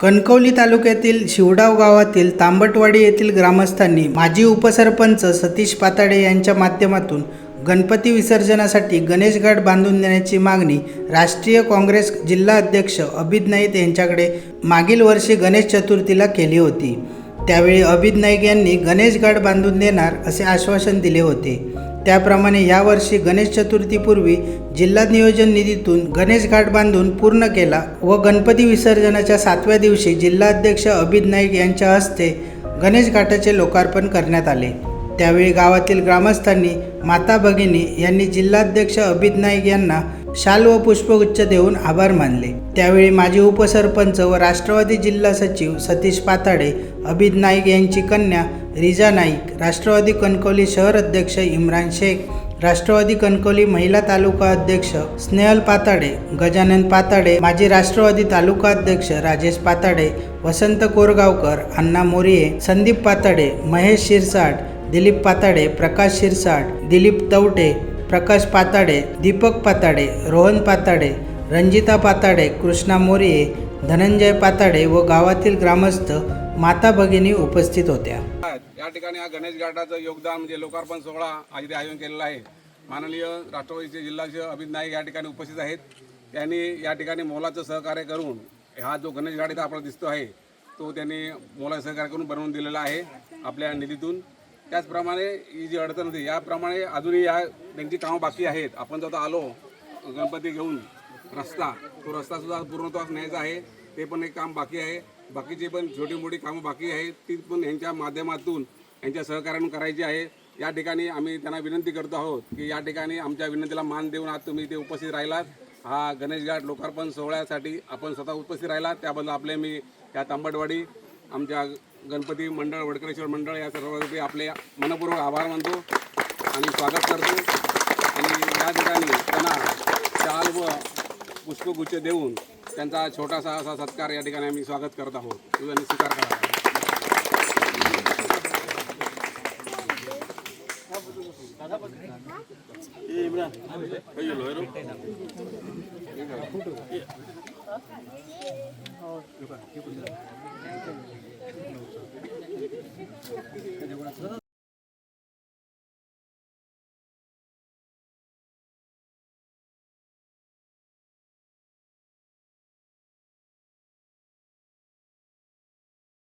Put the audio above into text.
कणकवली तालुक्यातील शिवडाव गावातील तांबटवाडी येथील ग्रामस्थांनी माजी उपसरपंच सतीश पाताडे यांच्या माध्यमातून गणपती विसर्जनासाठी गणेश घाट बांधून देण्याची मागणी राष्ट्रीय काँग्रेस जिल्हा अध्यक्ष अभिद नाईक यांच्याकडे मागील वर्षी गणेश चतुर्थीला केली होती. त्यावेळी अभिद नाईक यांनी गणेश घाट बांधून देणार असे आश्वासन दिले होते. त्याप्रमाणे यावर्षी गणेश चतुर्थीपूर्वी जिल्हा नियोजन निधीतून गणेश घाट बांधून पूर्ण केला व गणपती विसर्जनाच्या सातव्या दिवशी जिल्हाध्यक्ष अभिद नाईक यांच्या हस्ते गणेश घाटाचे लोकार्पण करण्यात आले. त्यावेळी गावातील ग्रामस्थांनी माता भगिनी यांनी जिल्हाध्यक्ष अभिद नाईक यांना शाल व पुष्पगुच्छ देऊन आभार मानले. त्यावेळी माजी उपसरपंच व राष्ट्रवादी जिल्हा सचिव सतीश पाताडे अभिद नाईक यांची कन्या रिजा नाईक राष्ट्रवादी कणकवली शहर अध्यक्ष इम्रान शेख राष्ट्रवादी कणकवली महिला तालुका अध्यक्ष स्नेहल पाताडे गजानन पाताडे माजी राष्ट्रवादी तालुका अध्यक्ष राजेश पाताडे वसंत कोरगावकर अण्णा मोरिये संदीप पाताडे महेश शिरसाट दिलीप पाताडे प्रकाश शिरसाट दिलीप तवटे प्रकाश पाताडे दीपक पाताडे रोहन पाताडे रंजिता पाताडे कृष्णा मोरिये धनंजय पाताडे व गावातील ग्रामस्थ माता भगिनी उपस्थित होत्या. या ठिकाणी हा गणेश घाटाचं योगदान म्हणजे लोकार्पण सोहळा आज इथे आयोजन केलेला आहे. माननीय राष्ट्रवादीचे जिल्हाध्यक्ष अमित नाईक या ठिकाणी उपस्थित आहेत. त्यांनी या ठिकाणी मोलाचं सहकार्य करून हा जो गणेश घाट इथं आपल्याला दिसतो आहे तो त्यांनी मोलाचं सहकार्य करून बनवून दिलेला आहे आपल्या निधीतून. त्याचप्रमाणे ही जी अडचण होती याप्रमाणे अजूनही या त्यांची कामं बाकी आहेत. आपण जर आलो गणपती घेऊन रस्ता तो रस्तासुद्धा पूर्णत्वास न्यायचा आहे. ते पण एक काम बाकी आहे. बाकीचे पण छोटी मोठी कामं बाकी आहेत ती पण यांच्या माध्यमातून यांच्या सहकार्यानं करायची आहे. या ठिकाणी आम्ही त्यांना विनंती करतो आहोत की या ठिकाणी आमच्या विनंतीला मान देऊन आज तुम्ही इथे उपस्थित राहिलात. हा गणेश घाट लोकार्पण सोहळ्यासाठी आपण स्वतः उपस्थित राहिलात. त्याबद्दल आपले मी या तांबटवाडी आमच्या गणपती मंडळ वडकरेश्वर मंडळ या सर्व आपले मनपूर्वक आभार मानतो आणि स्वागत करतो. आणि या ठिकाणी त्यांना शाल व पुष्पगुच्छ देऊन त्यांचा छोटासा असा सत्कार या ठिकाणी आम्ही स्वागत करत आहोत. तो स्वीकार करा